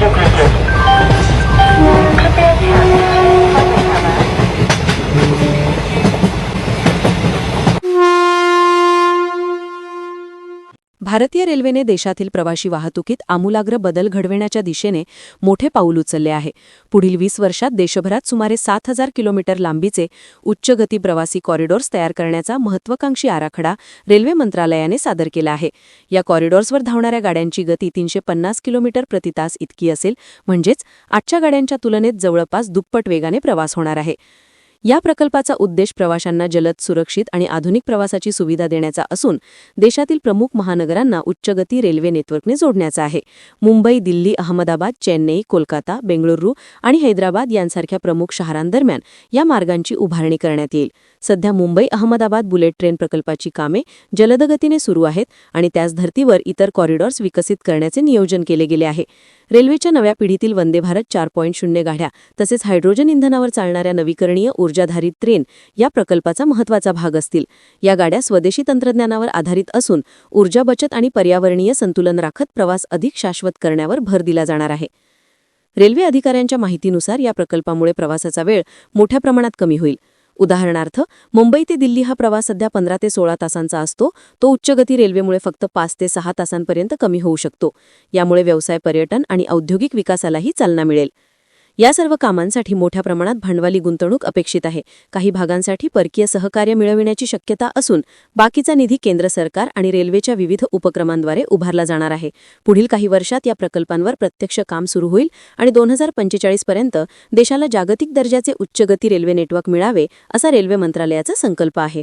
выключить. भारतीय रेल्वेने देशातील प्रवाशी वाहतुकीत आमूलाग्र बदल घडविण्याच्या दिशेने मोठे पाऊल उचलले आहे. पुढील वीस वर्षात देशभरात सुमारे सात हजार किलोमीटर लांबीचे उच्च गती प्रवासी कॉरिडॉर्स तयार करण्याचा महत्वाकांक्षी आराखडा रेल्वे मंत्रालयाने सादर केला आहे. या कॉरिडॉर्सवर धावणाऱ्या गाड्यांची गती तीनशे पन्नास किलोमीटर प्रति तास इतकी असेल म्हणजेच आजच्या गाड्यांच्या तुलनेत जवळपास दुप्पट वेगाने प्रवास होणार आहे. या प्रकल्पाचा उद्देश प्रवाशांना जलद सुरक्षित आणि आधुनिक प्रवासाची सुविधा देण्याचा असून देशातील प्रमुख महानगरांना उच्चगती रेल्वे नेटवर्कने जोडण्याचा आहे. मुंबई दिल्ली अहमदाबाद चेन्नई कोलकाता बेंगळुरू आणि हैदराबाद यांसारख्या प्रमुख शहरांदरम्यान या मार्गांची उभारणी करण्यात येईल. सध्या मुंबई अहमदाबाद बुलेट ट्रेन प्रकल्पाची कामे जलदगतीने सुरू आहेत आणि त्याच धर्तीवर इतर कॉरिडॉर्स विकसित करण्याचे नियोजन केले गेले आहे. रेल्वेच्या नव्या पिढीतील वंदे भारत चार पॉईंट शून्य गाड्या तसेच हायड्रोजन इंधनावर चालणाऱ्या नवीकरणीय ऊर्जाधारित ट्रेन या प्रकल्पाचा महत्त्वाचा भाग असतील. या गाड्या स्वदेशी तंत्रज्ञानावर आधारित असून ऊर्जा बचत आणि पर्यावरणीय संतुलन राखत प्रवास अधिक शाश्वत करण्यावर भर दिला जाणार आहे. रेल्वे अधिकाऱ्यांच्या माहितीनुसार या प्रकल्पामुळे प्रवासाचा वेळ मोठ्या प्रमाणात कमी होईल. उदाहरणार्थ मुंबई ते दिल्ली हा प्रवास सध्या पंधरा ते सोळा तासांचा असतो. तो उच्चगती रेल्वेमुळे फक्त पाच ते सहा तासांपर्यंत कमी होऊ शकतो. यामुळे व्यवसाय पर्यटन आणि औद्योगिक विकासालाही चालना मिळेल. या सर्व कामांसाठी मोठ्या प्रमाणात भांडवली गुंतवणूक अपेक्षित आहे. काही भागांसाठी परकीय सहकार्य मिळविण्याची शक्यता असून बाकीचा निधी केंद्र सरकार आणि रेल्वेच्या विविध उपक्रमांद्वारे उभारला जाणार आहे. पुढील काही वर्षात या प्रकल्पांवर प्रत्यक्ष काम सुरू होईल आणि दोन हजार पंचेचाळीस पर्यंत देशाला जागतिक दर्जाचे उच्चगती रेल्वे नेटवर्क मिळावे असा रेल्वे मंत्रालयाचा संकल्प आहे.